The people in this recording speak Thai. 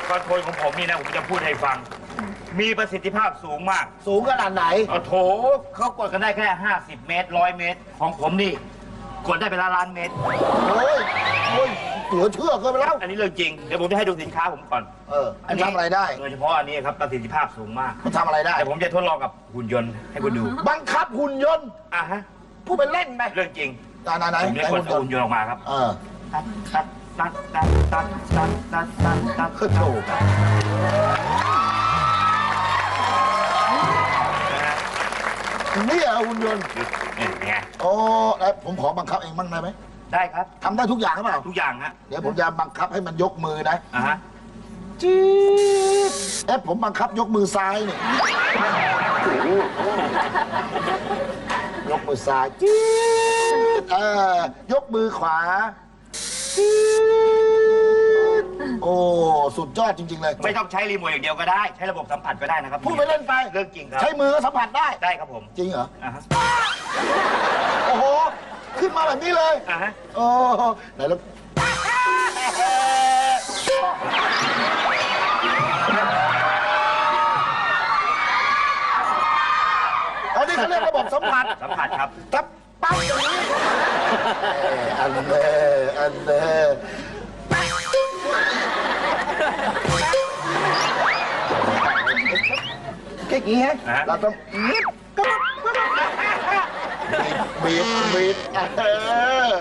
ดคอนโทรลของผมนี่นะ ผมจะพูดให้ฟัง มีประสิทธิภาพสูงมากสูงขนาดไหน โอ้โถเขากดกันได้แค่ 50 เมตรร้อยเมตร ของผมนี่ กดได้เป็นล้านล้านเมตร โอ้ยโอ้ยเหลือเชื่อเกินไปแล้ว อันนี้เรื่องจริง เดี๋ยวผมจะให้ดูสินค้าผมก่อนเออทำอะไรได้โดยเฉพาะอันนี้ครับประสิทธิภาพสูงมาก มันทำอะไรได้ผมจะทดลองกับหุ่นยนต์ให้คุณดู บังคับหุ่นยนต์อะฮะพูดเป็นเล่นไหมเรื่องจริงไานไหนไหนผมจะกดหุ่นยนต์หุ่นยนต์ออกมาครับ เออ ตัดตัดตัดตัดตัดตัดตัด คือโถนะฮะนี่เหรอหุ่นยนต์นี่ไงโอ้แล้วผมขอบังคับเองบ้างได้ไหมได้ครับทำได้ทุกอย่างหรือเปล่า ทุกอย่างฮะเดี๋ยวผมจะบังคับให้มันยกมือนะอะฮะจี๊ดเอ๊ะผมบังคับยกมือซ้ายนี่ยกมือซ้ายจี๊ดเออยกมือขวาจี๊ดโอ้ สุดยอดจริง ๆ เลยไม่ต้องใช้รีโมทอย่างเดียวก็ได้ ใช้ระบบสัมผัสก็ได้นะครับพูดไปเล่นไป เรื่องจริงครับ ใช้มือก็สัมผัสได้ ได้ครับผมจริงเหรอ อะฮะโอ้โห ขึ้นมาแบบนี้เลย อะฮะโอ้ไหนแล้วอันนี้เขาเรียกระบบสัมผัสสัมผัสครับถ้าปั๊บอย่างนี้เอ่ออันเน่อันเน่ เก๊กอย่างเงี้ฮะ เราต้องบีบบบีบบีบเออ